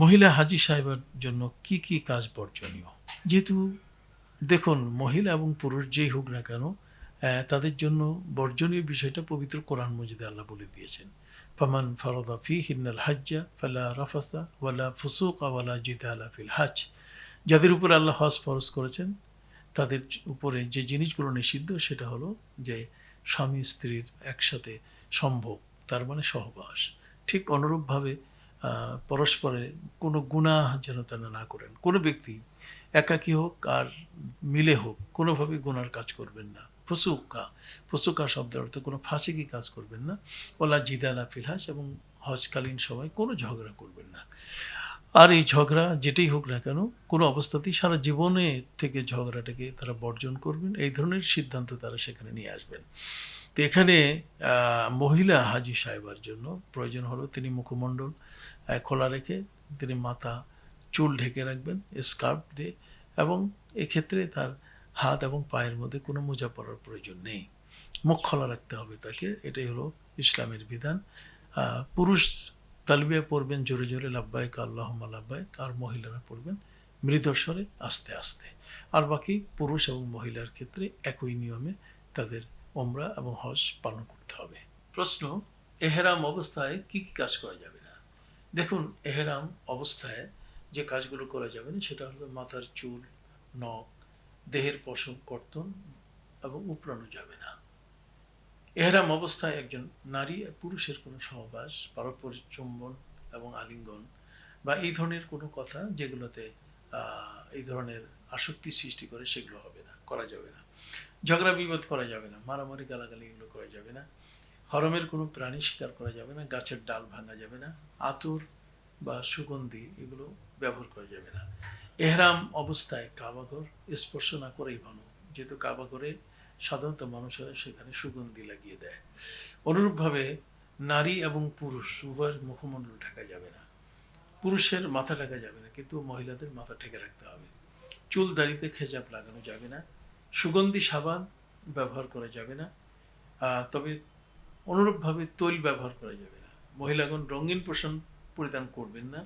মহিলা হাজি সাহেবের জন্য কি কি কাজ বর্জনীয়? যেহেতু দেখুন, মহিলা এবং পুরুষ যেই হোক না কেন তাদের জন্য বর্জনীয় বিষয়টা পবিত্র কোরআন মজিদে আল্লাহ বলে দিয়েছেন। ফামান ফারদা ফি হিন্নাল হাজ্জা ফালা রাফাসা ওয়ালা ফুসুকা ওয়ালা জিদালা ফিল হাজ। যাদের উপর আল্লাহ হজ ফরজ করেছেন, তাদের উপরে যে জিনিসগুলো নিষিদ্ধ, সেটা হলো যে স্বামী স্ত্রীর একসাথে সম্ভব তার মানে সহবাস। ঠিক অনুরূপভাবে পরস্পরে কোনো গুনাহ যেন তারা না করেন। কোনো ব্যক্তি একাকী হোক আর মিলে হোক, কোনোভাবেই গুনার কাজ করবেন না। ফুসুকা ফুসুকা শব্দের অর্থ কোনো ফাঁসিকি কাজ করবেন না। ওলা জিদালা ফিলহাস এবং হজকালীন সময় কোনো ঝগড়া করবেন না। আর এই ঝগড়া যেটাই হোক না কেন, কোনো অবস্থাতেই সারা জীবনে থেকে ঝগড়াটাকে তারা বর্জন করবেন। এই ধরনের সিদ্ধান্ত তারা সেখানে নিয়ে আসবেন। তো এখানে মহিলা হাজি সাহেবার জন্য প্রয়োজন হলো তিনি মুখমণ্ডল খোলা রেখে তিনি মাথা, চুল ঢেকে রাখবেন, স্কার্ফ দিয়ে এবং এক্ষেত্রে তার হাত এবং পায়ের মধ্যে কোনো মোজা পরার প্রয়োজন নেই। মুখ খোলা রাখতে হবে তাকে, এটাই হলো ইসলামের বিধান। পুরুষ তালবিয়া পড়বেন জোরে জোরে লাভবায়ক আল্লাহ লাভবায়ক আর মহিলারা পড়বেন মৃদস্বরে, আস্তে আস্তে। আর বাকি পুরুষ এবং মহিলার ক্ষেত্রে একই নিয়মে তাদের ওমরা এবং হজ পালন করতে হবে। প্রশ্ন, এহেরাম অবস্থায় কি কি কাজ করা যাবে? দেখুন, এহেরাম অবস্থায় যে কাজগুলো করা যাবে না সেটা হলো মাথার চুল, নখ, দেহের পশম, কর্তন এবং উপড়ানো যাবে না। এহেরাম অবস্থায় একজন নারী আর পুরুষের কোনো সহবাস পারস্পরিক চুম্বন এবং আলিঙ্গন বা এই ধরনের কোনো কথা যেগুলোতে এই ধরনের আসক্তি সৃষ্টি করে, সেগুলো হবে না, করা যাবে না। ঝগড়া বিবাদ করা যাবে না, মারামারি, গালাগালি এগুলো করা যাবে না। হরমের কোনো প্রাণী শিকার করা যাবে না, গাছের ডাল ভাঙা যাবে না, আতর বা সুগন্ধি এগুলো ব্যবহার করা যাবে না। এহরাম অবস্থায় কাবাঘর স্পর্শ না করেই ভালো, যেহেতু কাবাঘরে সাধারণত মানুষেরা সেখানে সুগন্ধি লাগিয়ে দেয়। অনুরূপভাবে নারী এবং পুরুষ উভয়ের মুখমণ্ডল ঢাকা যাবে না, পুরুষের মাথা ঢাকা যাবে না, কিন্তু মহিলাদের মাথা ঢেকে রাখতে হবে। চুল দাড়িতে খেজাব লাগানো যাবে না, সুগন্ধি সাবান ব্যবহার করা যাবে না তবে অনুরূপভাবে তৈল ব্যবহার করা যাবে না। মহিলাগণ রঙিন পোষণ পরিধান করবেন না।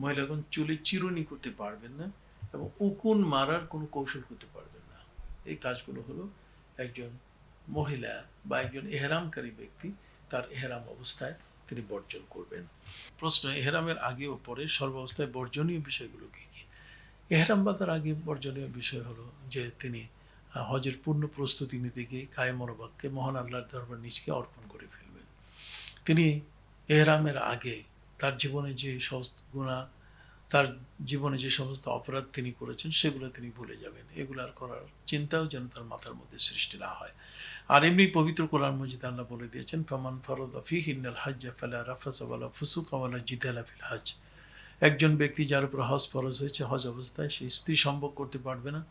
মহিলাগণ চুলে চিরুনি করতে পারবেন না এবং উকুন মারার কোনো কৌশল করতে পারবেন না। এই কাজগুলো হলো একজন মহিলা বা একজন এহরামকারী ব্যক্তি, তার এহরাম অবস্থায় তিনি বর্জন করবেন। প্রশ্ন, এহরামের আগে ও পরে সর্বাবস্থায় বর্জনীয় বিষয়গুলো কী কী? এহরাম বাঁধার আগে বর্জনীয় বিষয় হলো যে তিনি হজের পূর্ণ প্রস্তুতি নিতে গিয়ে কায়ে মনোবাক্যে মহান আল্লাহর দরবার নিজকে অর্পণ তিনি এহরামের আগে তার জীবনে যে সমস্ত গুণা তার জীবনে যে সমস্ত অপরাধ তিনি করেছেন, সেগুলো তিনি ভুলে যাবেন। এগুলো আর করার চিন্তাও যেন তার মাথার মধ্যে সৃষ্টি না হয়। আর এমনি পবিত্র কোরআন মজিদ আল্লাহ বলে দিয়েছেন, ফামান ফরদ ফি হিন্নাল হাজ্জা ফালা ফুসুকা ওয়ালা জিদালা ফিল হাজ একজন ব্যক্তি যার উপর হজ ফরজ হয়েছে, হজ অবস্থায়, সে স্ত্রী সম্ভব করতে পারবে না।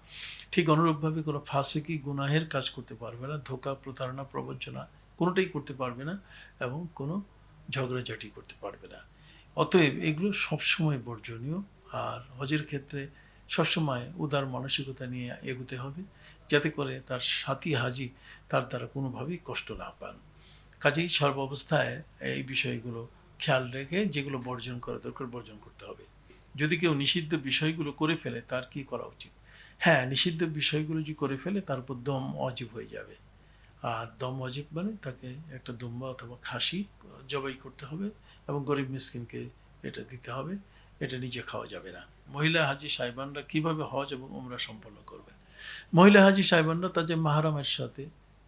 ঠিক অনুরূপভাবে কোনো ফাঁসিকি, গুনাহের কাজ করতে পারবে না। ধোকা, প্রতারণা, প্রবঞ্চনা কোনোটাই করতে পারবে না এবং কোনো ঝগড়াঝাটি করতে পারবে না। অতএব এগুলো সবসময় বর্জনীয়। আর হজের ক্ষেত্রে সবসময় উদার মানসিকতা নিয়ে এগোতে হবে, যাতে করে তার সাথী হাজি তার দ্বারা কোনোভাবেই কষ্ট না পান। কাজেই সর্বাবস্থায় এই বিষয়গুলো খেয়াল রেখে যেগুলো বর্জন করা দরকার বর্জন করতে হবে। যদি কেউ নিষিদ্ধ বিষয়গুলো করে ফেলে, তার কি করা উচিত? হ্যাঁ নিষিদ্ধ বিষয়গুলো যদি করে ফেলে, তার উপর দম অজীব হয়ে যাবে। আর দম অজীব মানে তাকে একটা দুম্বা অথবা খাসি জবাই করতে হবে এবং গরিব মিসকিনকে এটা দিতে হবে। এটা নিজে খাওয়া যাবে না। মহিলা হাজি সাহেবানরা কীভাবে হজ এবং উমরা সম্পন্ন করবেন মহিলা হাজি সাহেবানরা তাদের মাহারামের সাথে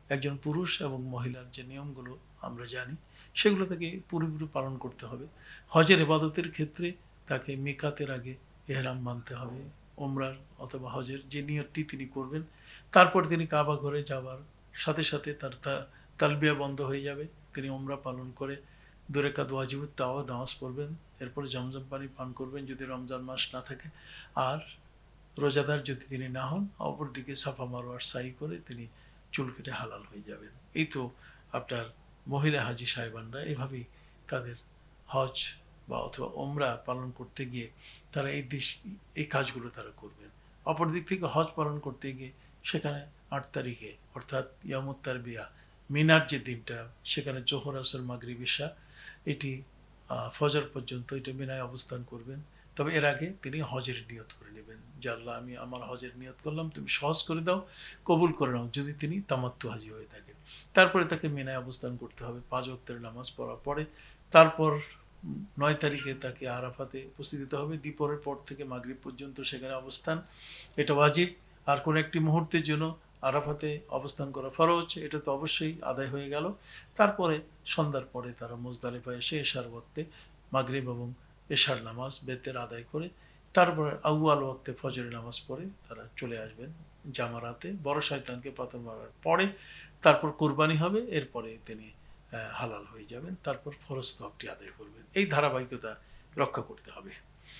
একজন পুরুষ এবং মহিলার যে নিয়মগুলো আমরা জানি, সেগুলো তাকে পুরোপুরি পালন করতে হবে। হজের ইবাদতের ক্ষেত্রে তাকে মিকাতের আগে এহরাম মানতে হবে ওমরার অথবা হজের যে নিয়তটি তিনি করবেন, তারপর তিনি কাবা ঘরে যাওয়ার সাথে সাথে তার তালবিয়া বন্ধ হয়ে যাবে। তিনি ওমরা পালন করে দুরেকাত ওয়াজিবুত তাও নামাজ পড়বেন। এরপরে জমজম পানি পান করবেন যদি রমজান মাস না থাকে। আর রোজাদার যদি তিনি না হন, অপরদিকে সাফা মারোয়ার সাই করে তিনি চুল কেটে হালাল হয়ে যাবেন। এই তো আপনার মহিলা হাজি সাহেবানরা এভাবেই তাদের হজ বা অথবা ওমরা পালন করতে গিয়ে তারা এই দিশ, এই কাজগুলো তারা করবেন। অপর দিক থেকে হজ পালন করতে গিয়ে সেখানে আট তারিখে, অর্থাৎ ইয়ামুত্তার বিয়া মিনার যে দিনটা, সেখানে জোহর, আসর, মাগরিব ইশা এটি ফজর পর্যন্ত এটা মিনায় অবস্থান করবেন। তবে এর আগে তিনি হজের নিয়ত করে নেবেন। যে আল্লাহ, আমি আমার হজের নিয়ত করলাম, তুমি সহজ করে দাও, কবুল করে নাও, যদি তিনি তামাত্তু হাজি হয়ে থাকে তারপরে তাকে মিনায় অবস্থান করতে হবে পাঁচ অক্তের নামাজ পড়ার পরে। তারপর নয় তারিখে তাকে আরাফাতে উপস্থিত হতে হবে। দ্বীপরের পর থেকে মাগরিব পর্যন্ত সেখানে অবস্থান। এটা ওয়াজিব। আর কোন একটি মুহূর্তের জন্য আরাফাতে অবস্থান করা ফরজ, এটা তো অবশ্যই আদায় হয়ে গেল। তারপরে সন্ধ্যার পরে তারা মোজদালিফায় এসে এশার ওয়াক্তে মাগরিব এবং এশার নামাজ বেতের আদায় করে, তারপরে আউয়াল ওয়াক্তে ফজরের নামাজ পড়ে তারা চলে আসবেন জামারাতে। বড় শয়তানকে পাথর মারার পরে তারপর কোরবানি হবে, এরপরে তিনি হালাল হয়ে যাবেন, তারপর ফরজ তকটি আদায় করবেন। এই ধারাবাহিকতা রক্ষা করতে হবে।